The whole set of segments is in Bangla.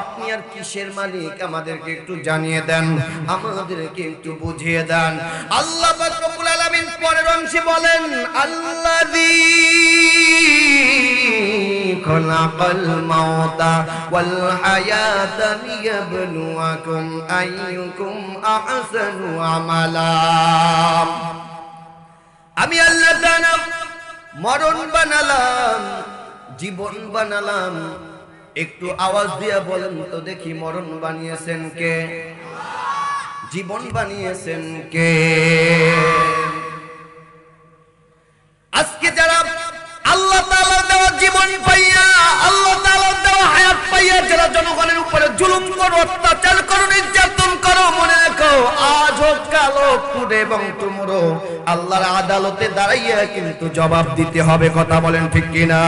আপনি আর কিসের মালিক? আমাদেরকে একটু জানিয়ে দেন, আমাদেরকে একটু বুঝিয়ে দেন। আল্লাহ পরের অংশে বলেন আমালা। আমি আল্লাহ মরণ বানালাম, জীবন বানালাম একটু আওয়াজ দিয়া বলেন তো দেখি মরণ বানিয়েছেন কে? জীবন বানিয়েছেন কে? আজকে যারা আল্লাহ তাআলার দেওয়া জীবন পাইয়া, আল্লাহ তাআলার দেওয়া হায়াত পাইয়া যারা জনগণের উপরে জুলুম করো, অত্যাচার করো, নির্যাতন করো, মনে রাখো, আজ হোক, কাল টুডে এবং টুমরো, আল্লাহর আদালতে দাঁড়াইয়া কিন্তু জবাব দিতে হবে, কথা বলেন ঠিক কিনা?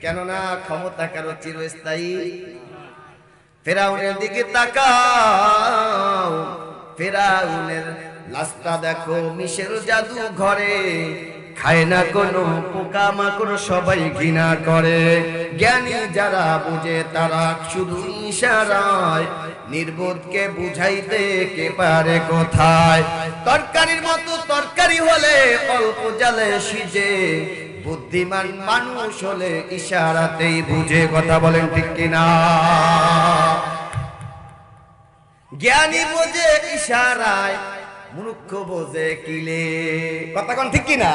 কেননা ক্ষমতা কারও চিরস্থায়ী। ফেরাউনের দিকে তাকাও। ফেরাউনের লাস্তা দেখো, মিশের জাদু ঘরে। খায় না কোনো পোকা মাকড়, সবাই ঘৃণা করে। জ্ঞানী যারা বুঝে, তারা শুধু ইশারায়। নির্বোধকে বুঝাইতে কে পারে কোথায়? তরকারির মতো তরকারি হলে অল্প জালে সিজে। বুদ্ধিমান মানুষ হলে ইশারাতেই বুঝে কথা বলেন ঠিক কিনা? জ্ঞানী বোঝে ইশারায়, মূর্খ বোঝে কিলে। কথা কোন ঠিক কিনা?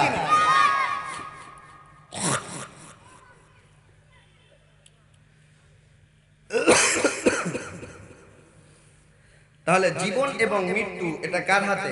তাহলে জীবন এবং মৃত্যু এটা কার হাতে?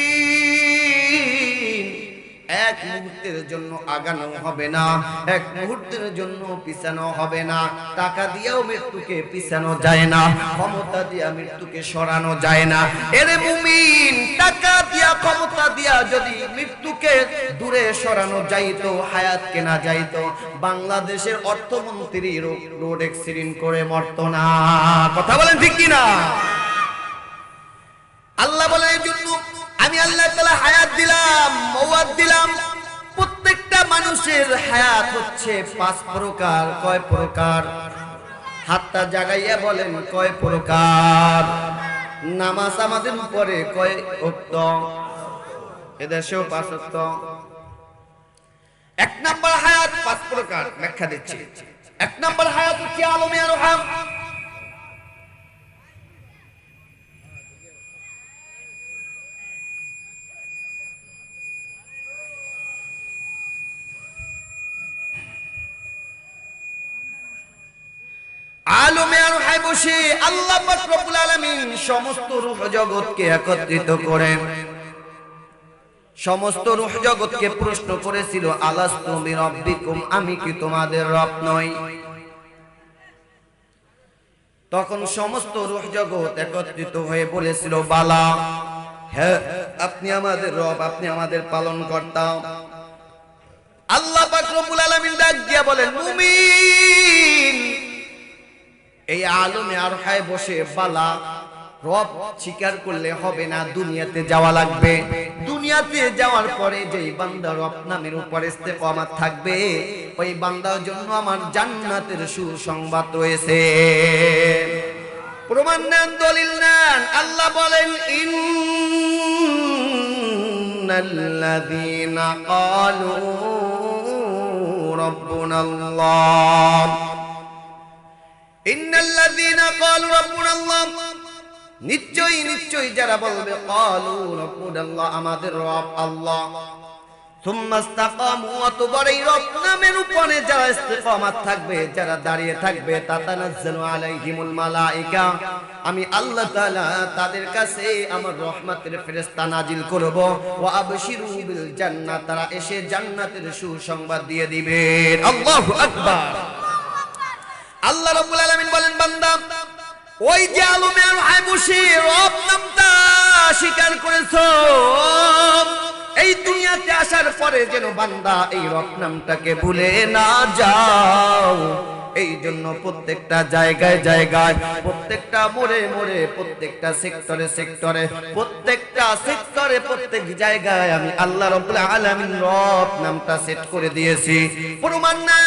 মুহূর্তের জন্য আগানো হবে না। এক মুহূর্তের জন্য পিছানো হবে না। টাকা দিয়েও মৃত্যুকে পিছানো যায় না। ক্ষমতা দিয়া মৃত্যুকে সরানো যায় না। এরে মুমিন, টাকা দিয়া, ক্ষমতা দিয়া যদি মৃত্যুকে দূরে সরানো যাইতো, হায়াত কেনা যাইতো, বাংলাদেশের অর্থমন্ত্রী রোড অ্যাক্সিডেন্ট করে মরত না। কথা বলেন ঠিক কিনা? আল্লাহ বলে জন্য আমি আল্লাহ তালা হায়াত দিলাম মৌয়াত দিলাম। প্রত্যেকটা মানুষের হায়াত হচ্ছে পাঁচ প্রকার। কয় প্রকার? হাতটা জাগাইয়া বলেন, কয় প্রকার? নামাজ আমাদের উপরে কয় উক্ত এদেশেও পাঁচ উক্ত এক নাম্বার হায়াত পাঁচ প্রকার। ব্যাখ্যা দিচ্ছি। এক নাম্বার হায়াত হচ্ছে আলমে আরহাম। বসে আল্লাহ রব্বুল আলামিন সমস্ত রূহ জগৎকে একত্রিত করে সমস্ত রূহ জগৎকে প্রশ্ন করেছিল, আলাস্তু বিরব্বিকুম, আমি কি তোমাদের রব নই? তখন সমস্ত রূহ জগৎ একত্রিত হয়ে বলেছিল, বালা হ্যাঁ আপনি আমাদের রব, আপনি আমাদের পালন কর্তা আল্লাহ পাক রব্বুল আলামিন ডাক দিয়া বলেন মুমিন এই আলমে আর হায় বসে, বালা, রব স্বীকার করলে হবে না, দুনিয়াতে যাওয়া লাগবে। দুনিয়াতে যাওয়ার পরে যেই বান্দা রব নামের উপরে ইস্তেকামাত থাকবে, ওই বান্দার জন্য আমার জান্নাতের সুসংবাদ রয়েছে। প্রমাণ নেন, দলিল নেন, আল্লাহ বলেন, ইন্নাল্লাযীনা ক্বালু রাব্বুনাল্লাহ। ইন্নাল্লাযীনা ক্বালু নিশ্চয়ই নিশ্চয়ই যারা বলবে আমাদের রব আল্লাহ। নামের উপরে যারা থাকবে, যারা দাঁড়িয়ে থাকবে আমি আল্লাহ তাদের কাছে আমার রহমতের ফেরেশতা নাজিল করব। ওয়া আবশিরু জান্নাত, তারা এসে জান্নাতের সুসংবাদ দিয়ে দিবেন। আল্লাহ রাব্বুল আলামিন বলেন, বান্দা, ওই যে আলমে আর হায় বসে রব নামটা স্বীকার করেছ, এই দুনিয়াতে আসার পরে যেন বান্দা এই রব নামটাকে ভুলে না যাও। এই জন্য প্রত্যেকটা জায়গায় জায়গায়, প্রত্যেকটা মোড়ে মোড়ে, প্রত্যেকটা সেক্টরে সেক্টরে, প্রত্যেকটা সেক্টরে, প্রত্যেক জায়গায় আমি আল্লাহ রব্বুল আলামিন রব নামটা সেট করে দিয়েছি। প্রমাণ না,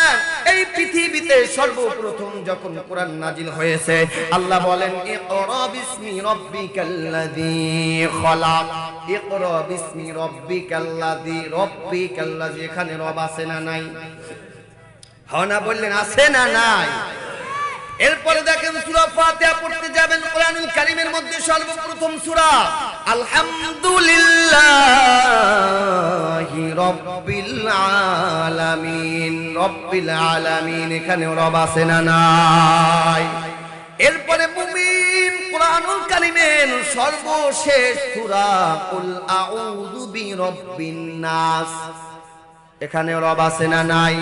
এই পৃথিবীতে সর্বপ্রথম যখন কোরআন নাজিল হয়েছে, আল্লাহ বলেন, ইকরা বিসমি রাব্বিকাল্লাযী খলাক। ইকরা বিসমি রাব্বিকাল্লাযী রাব্বিকাল্লাযী, এখানে রব আছে না নাই? হনা বললেন, আছে না নাই? এরপরে দেখেন সূরা ফাতিহা পড়তে যাবেন, কোরআনুল কারীমের মধ্যে সর্বপ্রথম সূরা, আলহামদুলিল্লাহি রাব্বিল আলামিন। রাব্বিল আলামিন এখানে রব আছে না নাই? এরপরে মুমিন কোরআনুল কারীমের সর্বশেষ সূরা, কুল আউযু বিরাব্বিন নাস। এখানে রব আছে না নাই?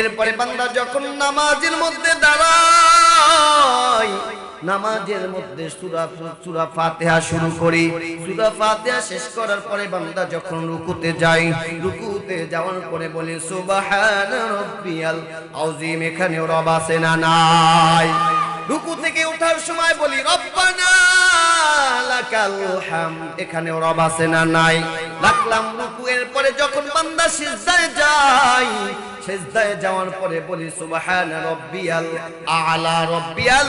এরপরে বান্দা যখন নামাজের মধ্যে দাঁড়ায়, নামাজের মধ্যে সূরা সূরা ফাতিহা শুরু করি। সূরা ফাতিহা শেষ করার পরে বান্দা যখন রুকুতে যায়, রুকুতে যাওয়ার পরে বলি, সুবহান রাব্বিয়াল আযীম এখানে রব আছে না নাই? রুকু থেকে ওঠার সময় বলি, রব্বানা এখানে আছে না নাই? রাখলাম পরে যখন বান্দা যাওয়ার পরে বলি রব্বিয়াল আলা রব্বিয়াল।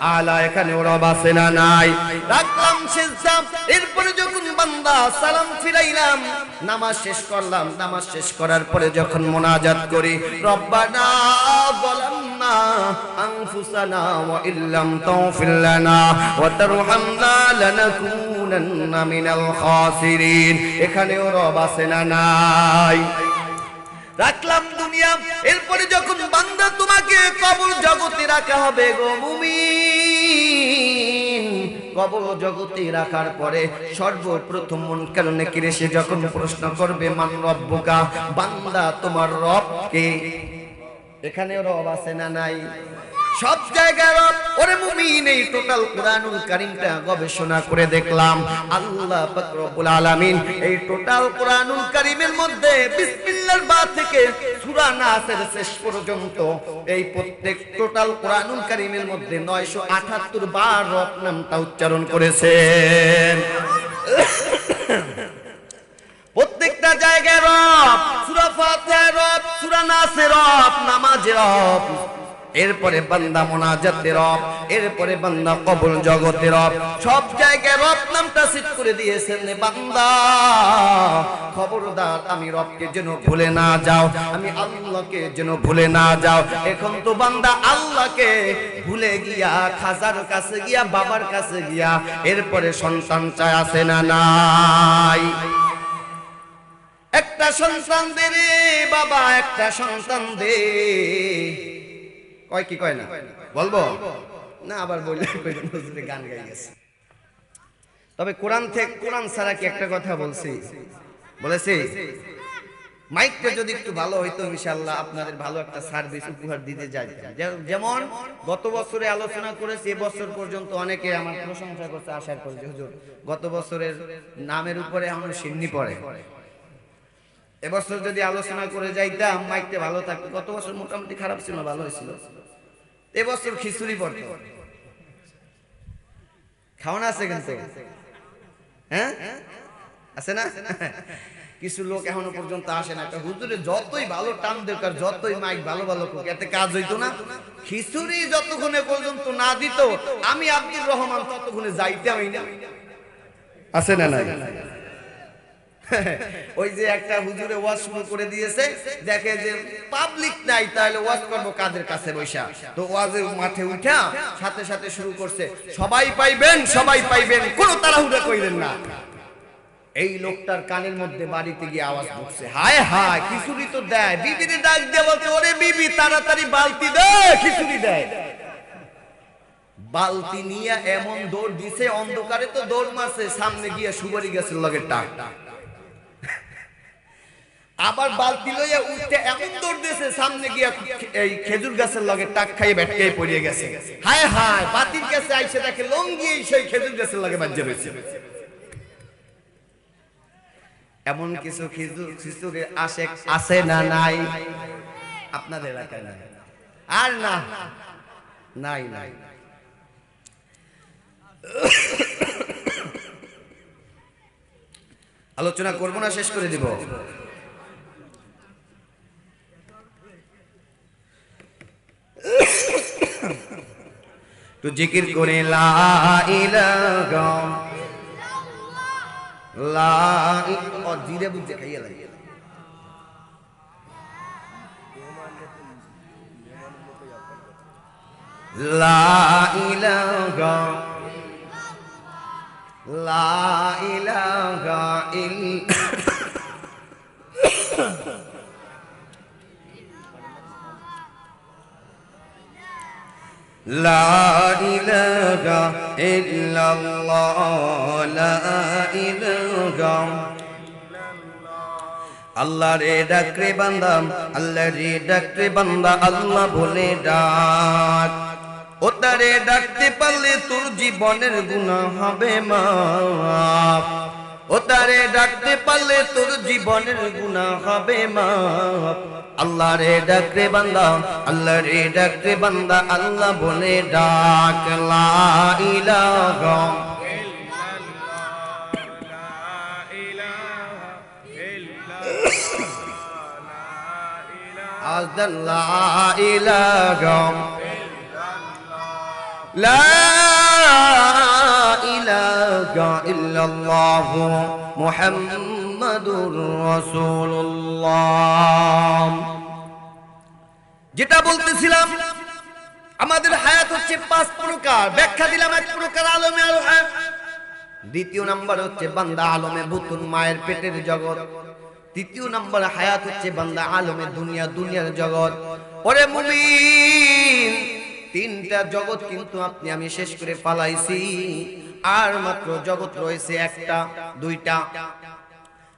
আলা, এখানে আছে না নাই? রাখলাম সেজদা। এরপরে যখন বান্দা সালাম ফিরাইলাম, নামাজ শেষ করলাম। নামাজ শেষ করার পরে যখন মোনাজাত করি, রব্বানা ظلمنا أنفسنا وإن لم تغفر لنا وترحمنا لنكونن من الخاسرين এখানেও রব আছে না নাই রাখলাম দুনিয়া এরপরে যখন বান্দা তোমাকে কবর জগতে রাখা হবে গো মুমিন কবর জগতে রাখার পরে সর্বপ্রথম মন কারণে কিরে সে যখন প্রশ্ন করবে মান রব্বুকা বান্দা তোমার রব কে এখানে রব আছে না নাই? সব জায়গায় রব, ওরে মুমিন, এই টোটাল কোরআনুল কারীমটা গবেষণা করে দেখলাম। আল্লাহ পাক রব্বুল আলামিন এই টোটাল কোরআনুল কারীমের মধ্যে বিসমিল্লাহর বা থেকে সূরা নাসের শেষ পর্যন্ত এই প্রত্যেক টোটাল কোরআনুল কারীমের মধ্যে 978 বার রব নামটা উচ্চারণ করেছেন প্রত্যেকটা জায়গায় রব, সূরা ফাতিহা রব, সূরা নাসের রব এরপরে বান্দা মোনাজাতে রব, এরপরে বান্দা কবর জগতে রব। সব জায়গায় রব নামটা সেট করে দিয়েছেন বান্দা। খবরদার, আমি রবকে যেন ভুলে না যাও, আমি আল্লাহকে যেন ভুলে না যাও। এখন তো বান্দা আল্লাহকে ভুলে গিয়া, খাজার কাছে গিয়া, বাবার কাছে গিয়া, এরপরে সন্তান চায় আছে না নাই? একটা সন্তান দে রে বাবা, একটা সন্তান দে। কয় কি কয় না? বলব? না, আবার বললে গান গাই গেছে। তবে কোরআন থেকে, কোরআন ছাড়া কি একটা কথা বলছি? বলেছি? মাইকটা যদি একটু ভালো হইতো, ইনশাআল্লাহ আপনাদের ভালো একটা সার্ভিস, উপহার দিতে যাই যেমন গত বছরে আলোচনা করেছি এবছর পর্যন্ত অনেকে আমার প্রশংসা করতে আশা করছে, হুজুর, গত বছরের নামের উপরে আমার সিন্নি পড়ে। এবছর যদি আলোচনা করে যাইতাম মাইকটা ভালো থাকতো। গত বছর মোটামুটি খারাপ ছিল, ভালো হয়েছিল। এবছর খিচুড়ি পড়ত। খাওয়ানো আছে কিন্তু। হ্যাঁ? আছে না? কিছু লোক এখনও পর্যন্ত আসে না। হুজুরে যতই ভালো টান দরকার যতই মাইক ভালো ভালো হোক এতে কাজ হইতো না। খিচুড়ি যতক্ষণে পর্যন্ত না দিত, আমি আব্দুর রহমান ততক্ষণে যাইতামই না। আছে না না ওই যে একটা হুজুরে ওয়াজ শুরু করে দিয়েছে, দেখে যে পাবলিক নাই, তাহলে ওয়াজ করব কাদের কাছে বৈশা? তো ওয়াজের মাঠে উঠা সাথে সাথে শুরু করছে, সবাই পাইবেন সবাই পাইবেন, কোন তাড়াহুড়া কইলেন না। এই লোকটার কানের মধ্যে বাড়িতে গিয়ে আওয়াজ ঢুকছে, হায় হায়, খিচুড়ি তো দেয় বিবিরে ডাক দিয়ে বলছে, ওরে বিবি, তাড়াতাড়ি বালতি দে, খিচুড়ি দেয় বালতি নিয়ে এমন দৌড় দিছে, অন্ধকারে তো দৌড় মারছে, সামনে গিয়ে সুবারি গেছে লগের টাক। আবার বালতি লইয়া উঠতে এমন দৌড় দিয়েছে, সামনে গিয়া এই খেজুর গাছের লগে টাক খাইয়ে ব্যাটকে পড়িয়ে গেছে। হায় হায়, বাতির কাছে আইসে দেখে লঙ্গি সেই খেজুর গাছের লগে বাজ্যে রয়েছে এমন কিছু খিজুর খিচুড়ির আশেক আছে না নাই? আপনাদের এলাকায় নাই? আর না, নাই নাই। আলোচনা করব না, শেষ করে দিব। তো জিকির করে, লা ইলাহা লা ও জিরে বুঝে খাইয়া লাগে। লা ইলাহা লা ইলাহা ইল لا إله إلا الله لا إله আল্লাহ রে ডাকরে বান্দা আল্লাহ রে ডাকরে বান্দা আল্লাহ বলে ডাক ও তারে ডাকতে পারলে তোর জীবনের গুণা হবে মাফ ও তারে ডাকতে পারলে তোর জীবনের গুণা হবে মা আল্লাহ রে ডাকরে বান্দা আল্লাহ রে ডাকরে বান্দা আল্লাহ বলে ডাকলা আল্লাহ লা ইলাহা ইল্লাল্লাহ মুহাম্মাদুর রাসূলুল্লাহ। যেটা বলতেছিলাম, আমাদের হায়াত হচ্ছে পাঁচ প্রকার। ব্যাখ্যা দিলাম এক প্রকার আলমে আলো দ্বিতীয় নাম্বার হচ্ছে বান্দা আলমে বুতুন মায়ের পেটের জগৎ। তৃতীয় নাম্বার হায়াত হচ্ছে বান্দা আলমে দুনিয়া, দুনিয়ার জগৎ। ওরে মুমিন, তিনটা জগৎ কিন্তু আপনি আমি শেষ করে পালাইছি। আর মাত্র জগৎ রয়েছে একটা, দুইটা।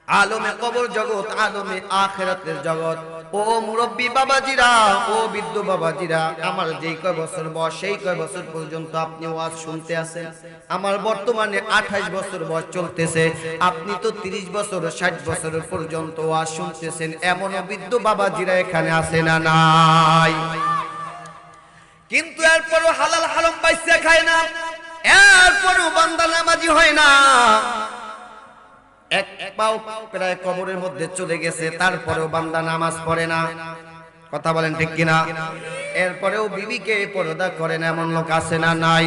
আলমে কবর জগৎ, আলমে আখেরাতের জগৎ। ও মুরব্বী বাবাজিরা, ও বৃদ্ধ বাবাজিরা, আমার যেই কয় বছর বয়স, সেই কয় বছর পর্যন্ত আপনি ওয়াজ শুনতে আছেন। আমার বর্তমানে আঠাশ বছর বয়স চলতেছে। আপনি তো তিরিশ বছর, ষাট বছর পর্যন্ত ওয়াজ শুনতেছেন। এমন বৃদ্ধ বাবাজিরা এখানে আছে না নাই? কিন্তু এরপরও হালাল হারাম বাইসা খায় না। বান্দা নামাজি হয় না। এক পাও প্রায় কবরের মধ্যে চলে গেছে, তারপরেও বান্দা নামাজ পড়ে না। কথা বলেন ঠিক কিনা? এরপরেও বিবিকে পর্দা করে না এমন লোক আছে না নাই।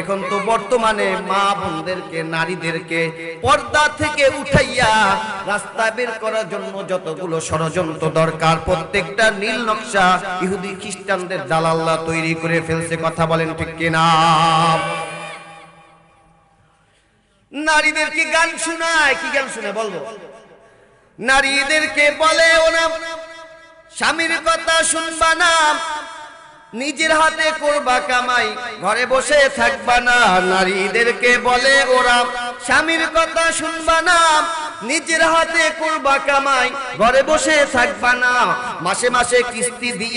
এখন তো বর্তমানে মা বোনদেরকে, নারীদেরকে পর্দা থেকে উঠাইয়া রাস্তা বের করার জন্য যতগুলো ষড়যন্ত্র দরকার, প্রত্যেকটা নীল নকশা ইহুদি খ্রিস্টানদের দালাল্লা তৈরি করে ফেলছে। কথা বলেন ঠিক কিনা? নারীদেরকে গান শোনায়। কি গান শুনে বলব নারীদেরকে বলে ওরা স্বামীর কথা শুনবা না, নিজের হাতে করবা কামাই, ঘরে বসে থাকবা না। নারীদেরকে বলে ওরা, স্বামীর কথা শুনবা না, নিজের হাতে করবা কামাই, ঘরে বসে থাকবা না। মাসে মাসে কিস্তি দিয়া